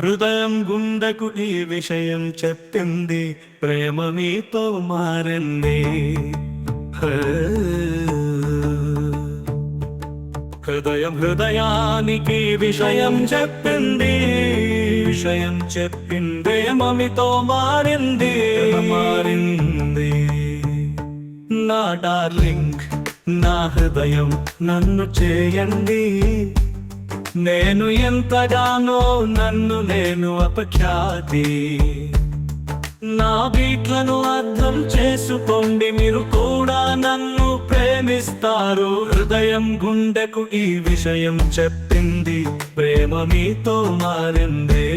హృదయం గుండెకు ఈ విషయం చెప్పింది ప్రేమ మీతో మారింది. హృదయం హృదయానికి విషయం చెప్పింది విషయం చెప్పింది ప్రేమ మీతో మారింది. మారింది. నా డార్లింగ్ నా హృదయం నన్ను చేయండి. నేను ఎంతగానో నన్ను నేను అపఖ్యాతి. నా బీట్లను అర్థం చేసుకోండి మీరు కూడా నన్ను ప్రేమిస్తారు. హృదయం గుండెకు ఈ విషయం చెప్పింది ప్రేమ మీతో మారింది.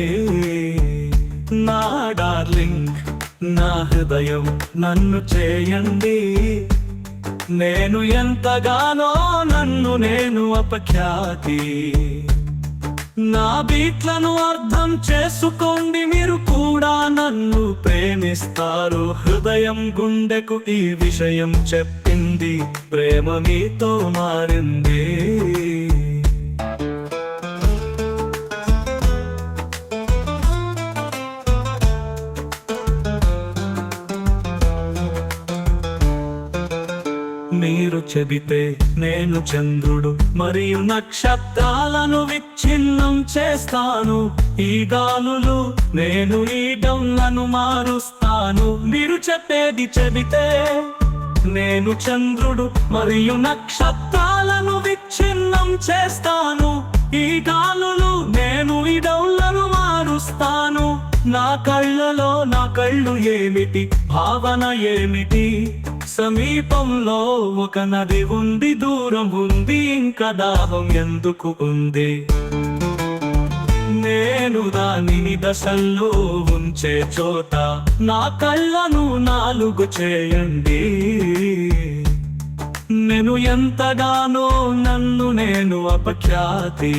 నా డార్లింగ్ నా హృదయం నన్ను చేయండి. నేను ఎంతగానో నన్ను నేను అపఖ్యాతి. నా బీట్లను అర్థం చేసుకోండి మీరు కూడా నన్ను ప్రేమిస్తారు. హృదయం గుండెకు ఈ విషయం చెప్పింది ప్రేమ మీతో మారింది. మీరు చెబితే నేను చంద్రుడు మరియు నక్షత్రాలను విచ్ఛిన్నం చేస్తాను. ఈ గాలులు నేను ఈ డౌన్లను మారుస్తాను. మీరు చెప్పేది చెబితే నేను చంద్రుడు మరియు నక్షత్రాలను విచ్ఛిన్నం చేస్తాను. ఈ గాలులు నేను ఈ డౌన్లను మారుస్తాను. నా కళ్ళలో నా కళ్ళు ఏమిటి? భావన ఏమిటి? సమీపంలో ఒక నది ఉంది దూరం ఉంది ఇంకా దాహం ఎందుకు ఉంది? నేను దానిని దశల్లో ఉంచే చోట నా కళ్ళను నాలుగు చేయండి. నేను ఎంతగానో నన్ను నేను అపఖ్యాతి.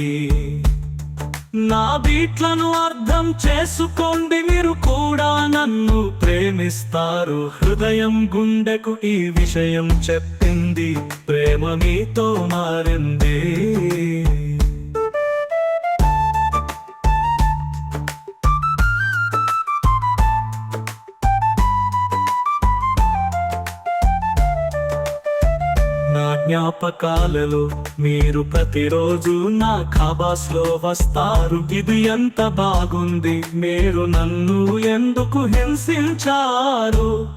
నా బీట్లను అర్థం చేసుకోండి మీరు కూడా నన్ను ప్రేమిస్తారు. హృదయం గుండెకు ఈ విషయం చెప్పింది. ప్రేమ మీతో మారింది. నా జ్ఞాపకాలలో మీరు ప్రతిరోజు నా ఖాబాస్లో వస్తారు. ఇది ఎంత బాగుంది మీరు నన్ను ఎందుకు హింసించారు?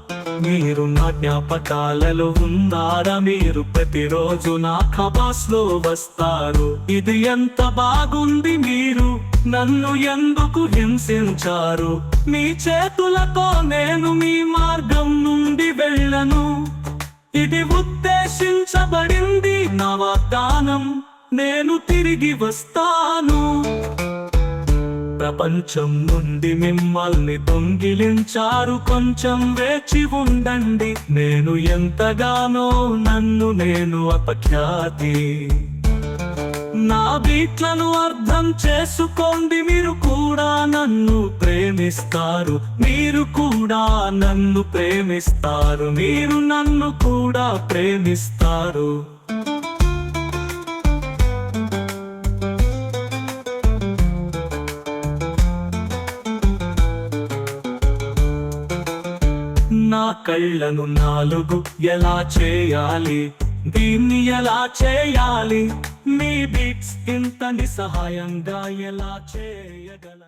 మీరు నా జ్ఞాపకాలలో ఉన్నారా మీరు ప్రతిరోజు నా ఖబాస్లో వస్తారు. ఇది ఎంత బాగుంది మీరు నన్ను ఎందుకు హింసించారు? మీ చేతులతో నేను మీ మార్గం నుండి వెళ్ళను. ఇది ఉద్దేశించబడింది నా వాగ్దానం. నేను తిరిగి వస్తాను. ప్రపంచం నుండి మిమ్మల్ని దొంగిలించారు. కొంచెం వేచి ఉండండి. నేను ఎంతగానో నన్ను నేను అపఖ్యాతి. నా బీట్లను అర్థం చేసుకోండి మీరు కూడా నన్ను ప్రేమిస్తారు. మీరు కూడా నన్ను ప్రేమిస్తారు. మీరు నన్ను కూడా ప్రేమిస్తారు. నా కళ్ళను నాలుగు ఎలా చేయాలి? దీన్ని ఎలా చేయాలి? మీ బీట్స్ ఇంత నిస్సహాయంగా ఎలా చేయగల